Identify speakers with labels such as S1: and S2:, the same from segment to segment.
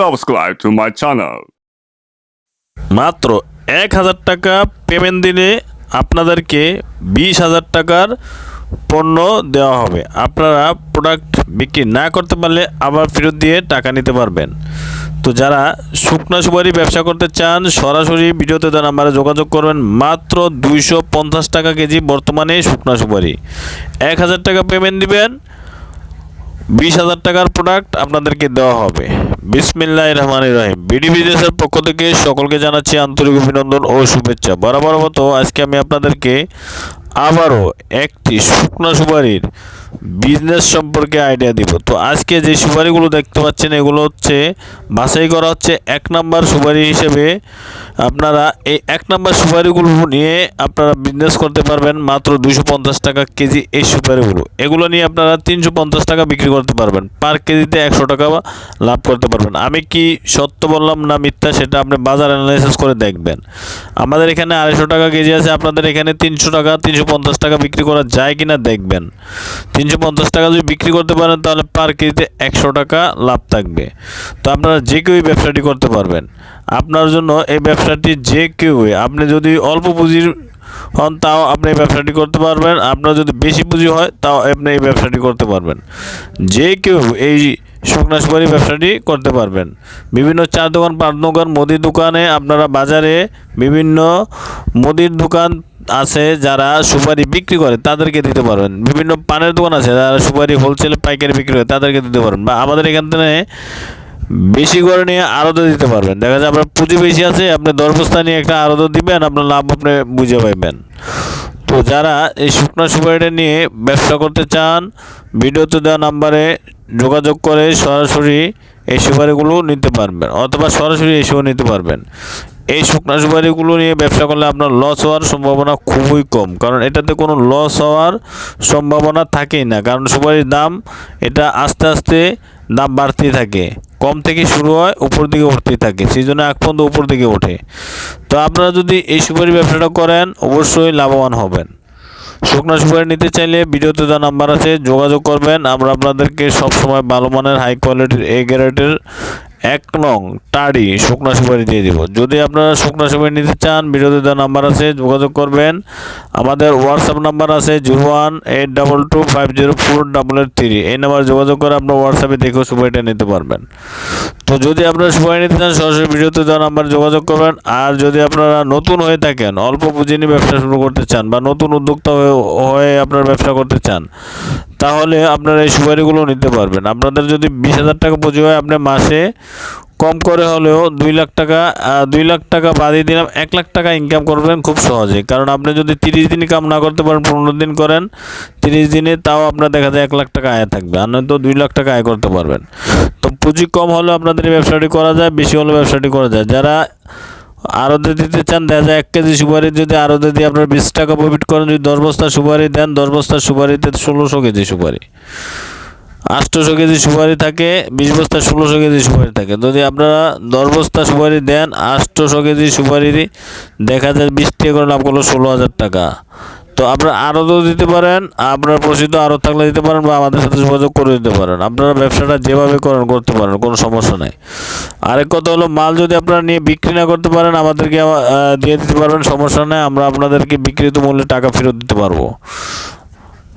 S1: subscribe to my channel.
S2: মাত্র এক হাজার টাকা পেমেন্ট দিলে আপনাদেরকে বিশ হাজার টাকার পণ্য দেওয়া হবে। আপনারা প্রোডাক্ট বিক্রি না করতে পারলে আবার ফেরত দিয়ে টাকা নিতে পারবেন। তো যারা শুকনা সুপারি ব্যবসা করতে চান, সরাসরি ভিডিওতে তার নাম্বারে যোগাযোগ করবেন। মাত্র দুইশো পঞ্চাশ টাকা কেজি বর্তমানে শুকনা সুপারি। এক হাজার টাকা পেমেন্ট দিবেন বিশ হাজার টাকার প্রোডাক্ট আপনাদেরকে দেওয়া হবে। বিসমিল্লাহ রহমান রহিম। বিডি বিজনেসের পক্ষ থেকে সকলকে জানাচ্ছি আন্তরিক অভিনন্দন ও শুভেচ্ছা। বরাবর মতো আজকে আমি আপনাদেরকে আবারও একটি শুকনো সুপারির বিজনেস সম্পর্কে আইডিয়া দিব। তো আজকে যে সুপারিগুলো দেখতে পাচ্ছেন, এগুলো হচ্ছে, বাছাই করা হচ্ছে এক নাম্বার সুপারি হিসেবে আপনারা এই এক নাম্বার সুপারিগুলো নিয়ে আপনারা বিজনেস করতে পারবেন মাত্র দুশো পঞ্চাশ টাকা কেজি এই সুপারিগুলো। এগুলো নিয়ে আপনারা তিনশো পঞ্চাশ টাকা বিক্রি করতে পারবেন। পার কেজিতে একশো টাকা লাভ করতে পারবেন। আমি কি সত্য বললাম না মিথ্যা, সেটা আপনি বাজার অ্যানালাইসিস করে দেখবেন। আমাদের এখানে আড়াইশো টাকা কেজি আছে, আপনাদের এখানে তিনশো টাকা, তিনশো পঞ্চাশ টাকা বিক্রি করা যায় কিনা দেখবেন। তিনশো পঞ্চাশ টাকা যদি বিক্রি করতে পারেন, তাহলে পার কেজিতে একশো টাকা লাভ থাকবে। তো আপনারা যে কেউই ব্যবসাটি করতে পারবেন। আপনার জন্য এই ব্যবসাটি যে কেউ আপনি যদি অল্প পুঁজির হন, তাও আপনি এই ব্যবসাটি করতে পারবেন। আপনার যদি বেশি পুঁজি হয়, তাও আপনি এই ব্যবসাটি করতে পারবেন। যে কেউ এই শুকনা সুপারি ব্যবসাটি করতে পারবেন। বিভিন্ন চা দোকান, পাট দোকান, মুদির দোকানে আপনারা বাজারে বিভিন্ন মুদির দোকান আছে যারা সুপারি বিক্রি করে, তাদেরকে দিতে পারবেন। বিভিন্ন পানের দোকান আছে, যারা সুপারি হোলসেল পাইকারি বিক্রি করে, তাদেরকে দিতে পারবেন। বা আমাদের এখান থেকে বেশি করে নিয়ে আরদে দিতে পারবেন। দেখা যায় আপনার পুঁজি বেশি আছে, আপনি দশ নিয়ে একটা আরদে দিবেন, আপনার লাভ আপনি বুঝে পাইবেন। তো যারা এই শুকনো সুপারিটা নিয়ে ব্যবসা করতে চান ভিডিওতে দেওয়া নাম্বারে যোগাযোগ করে সরাসরি এই সুপারিগুলো নিতে পারবেন, অথবা সরাসরি এসেও নিতে পারবেন। এই শুকনো সুপারিগুলো নিয়ে ব্যবসা করলে আপনার লস হওয়ার সম্ভাবনা খুবই কম। কারণ এটাতে কোনো লস হওয়ার সম্ভাবনা থাকেই না। কারণ সুপারির দাম, এটা আস্তে আস্তে দাম বাড়তেই থাকে। কম থেকে শুরু হয়, উপর দিকে উঠতেই থাকে। সেই জন্য এক পর্যন্ত উপর দিকে ওঠে। তো আপনারা যদি এই সুপারি ব্যবসাটা করেন, অবশ্যই লাভবান হবেন। শুকনো সুপারি নিতে চাইলে ভিডিওতে যা নাম্বার আছে, যোগাযোগ করবেন। আমরা আপনাদেরকে সবসময় ভালো মানের হাই কোয়ালিটির এ গ্রেডের এক নং টাড়ি শুকনা সুপারি দিয়ে দিব। যদি আপনারা শুকনা সুপারি নিতে চান বিরোধী নাম্বার আছে, যোগাযোগ করবেন। আমাদের হোয়াটসঅ্যাপ নাম্বার আছে zero one eight double two five zero four double eight three এই নাম্বার যোগাযোগ করে আপনার হোয়াটসঅ্যাপে দেখেও সুপারিটা নিতে পারবেন। তো যদি আপনারা সুপারি নিতে চান, সরাসরি ভিডিওতে দেওয়া নাম্বার যোগাযোগ করবেন। আর যদি আপনারা নতুন হয়ে থাকেন, অল্প পুঁজি নিয়ে ব্যবসা শুরু করতে চান বা নতুন উদ্যোক্তা হয়ে হয়ে আপনার ব্যবসা করতে চান, তাহলে আপনারা এই সুপারিগুলো নিতে পারবেন। আপনাদের যদি বিশ হাজার টাকা পুঁজি হয়, আপনি মাসে কম করে হলেও দুই লাখ টাকা দুই লাখ টাকা বাদিয়ে দিলাম, এক লাখ টাকা ইনকাম করবেন খুব সহজে। কারণ আপনি যদি তিরিশ দিন কাম না করতে পারেন, পনেরো দিন করেন, তিরিশ দিনে তাও আপনার দেখা যায় এক লাখ টাকা আয় থাকবে। আর নয়তো দুই লাখ টাকা আয় করতে পারবেন। পুঁজি কম হলেও আপনাদের এই ব্যবসাটি করা যায়, বেশি হলে ব্যবসাটি করা যায়। যারা আরদে দিতে চান, দেখা যায় এক কেজি সুপারি যদি আরদে দিয়ে আপনার বিশ টাকা প্রফিট করেন, যদি দশ বস্তা সুপারি দেন, দশ বস্তা সুপারিতে ষোলোশো কেজি সুপারি। আটশোশো কেজি সুপারি থাকে, বিশ বস্তা ষোলোশো কেজি সুপারি থাকে। যদি আপনারা দশ বস্তা সুপারি দেন, আটশোশো কেজি সুপারি দেখা যায় বিশ টাকা করে লাভ করল ষোলো হাজার টাকা। তো আপনারা আরও দিতে পারেন, আপনার প্রসিদ্ধ আরও থাকলে দিতে পারেন বা আমাদের সাথে যোগাযোগ করে দিতে পারেন। আপনারা ব্যবসাটা যেভাবে করেন, করতে পারেন, কোনো সমস্যা নেই। আরেক কথা হলো, মাল যদি আপনারা নিয়ে বিক্রি না করতে পারেন, আমাদেরকে দিয়ে দিতে পারবেন, সমস্যা নেই, আমরা আপনাদেরকে বিক্রিত মূল্যে টাকা ফেরত দিতে পারব।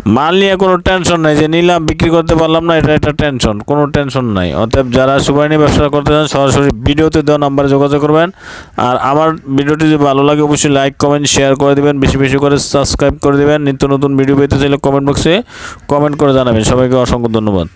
S2: মাল নিয়ে কোনো টেনশন নাই, যে নিলাম, বিক্রি করতে পারলাম না, এটা একটা টেনশন কোনো টেনশন নাই। অর্থাৎ যারা সুবাই নিয়ে ব্যবসা করতে চান, সরাসরি ভিডিওতে দেওয়া নাম্বারে যোগাযোগ করবেন। আর আমার ভিডিওটি যদি ভালো লাগে, অবশ্যই লাইক কমেন্ট শেয়ার করে দেবেন, বেশি বেশি করে সাবস্ক্রাইব করে দেবেন। নিত্য নতুন ভিডিও পেতে চাইলে কমেন্ট বক্সে কমেন্ট করে জানাবেন। সবাইকে অসংখ্য ধন্যবাদ।